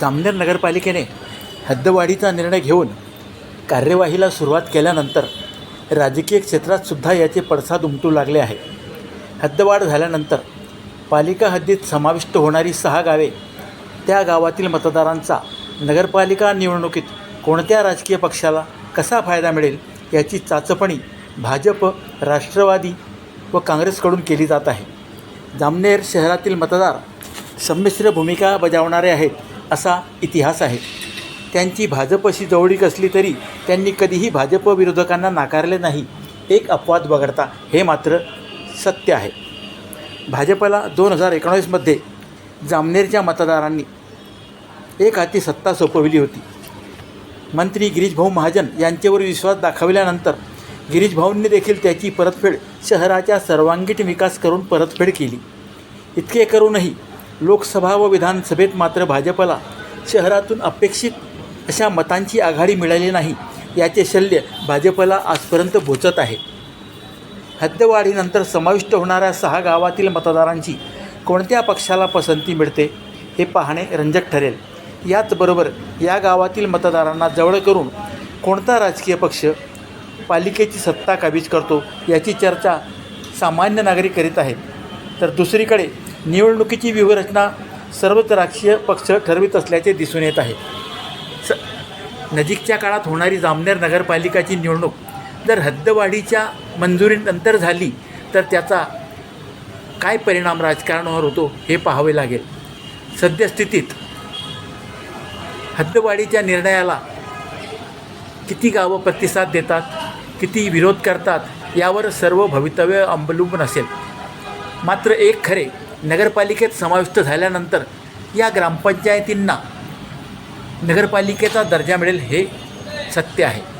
जामनेर नगरपालिकेने हद्दवाढीचा निर्णय घेऊन कार्यवाहीला सुरुवात केल्यानंतर राजकीय क्षेत्रात सुद्धा याचे पडसाद उमटू लागले आहे. हद्दवाढ झाल्यानंतर पालिका हद्दीत समाविष्ट होणारी सहा गावे त्या गावातील मतदारांचा नगरपालिका निवडणुकीत कोणत्या राजकीय पक्षाला कसा फायदा मिळेल याची चाचपणी भाजप राष्ट्रवादी व काँग्रेसकडून केली जात आहे. जामनेर शहरातील मतदार संमिश्र भूमिका बजावणारे आहेत. असा इतिहास आहे. त्यांची भाजपशी जवळीक असली तरी त्यांनी कधीही भाजप विरोधकांना नाकारले नाही. एक अपवाद वगळता हे मात्र सत्य आहे. भाजपला दोन हजार एकोणावीसमध्ये जामनेरच्या मतदारांनी एक हाती सत्ता सोपविली होती. मंत्री गिरीशभाऊ महाजन यांच्यावर विश्वास दाखविल्यानंतर गिरीशभाऊंनी देखील त्याची परतफेड शहराच्या सर्वांगीण विकास करून परतफेड केली. इतके करूनही लोकसभा व विधानसभेत मात्र भाजपला शहरातून अपेक्षित अशा मतांची आघाडी मिळाली नाही. याचे शल्य भाजपला आजपर्यंत भोचत आहे. हद्दवाढीनंतर समाविष्ट होणाऱ्या सहा गावातील मतदारांची कोणत्या पक्षाला पसंती मिळते हे पाहणे रंजक ठरेल. याचबरोबर या गावातील मतदारांना जवळ करून कोणता राजकीय पक्ष पालिकेची सत्ता काबीज करतो याची चर्चा सामान्य नागरिक करीत आहेत. तर दुसरीकडे निवडणुकीची व्यूहरचना सर्वच राजकीय पक्ष ठरवित असल्याचे दिसून येत आहे. स नजीकच्या काळात होणारी जामनेर नगरपालिकाची निवडणूक जर हद्दवाढीच्या मंजुरीनंतर झाली तर त्याचा काय परिणाम राजकारणावर होतो हे पाहावे लागेल. सद्यस्थितीत हद्दवाढीच्या निर्णयाला किती गावं प्रतिसाद देतात किती विरोध करतात यावर सर्व भवितव्य अवलंबून असेल. मात्र एक खरे नगरपालिकेत समाविष्ट झाल्यानंतर या ग्रामपंचायतींना नगरपालिकेचा दर्जा मिळेल हे सत्य आहे.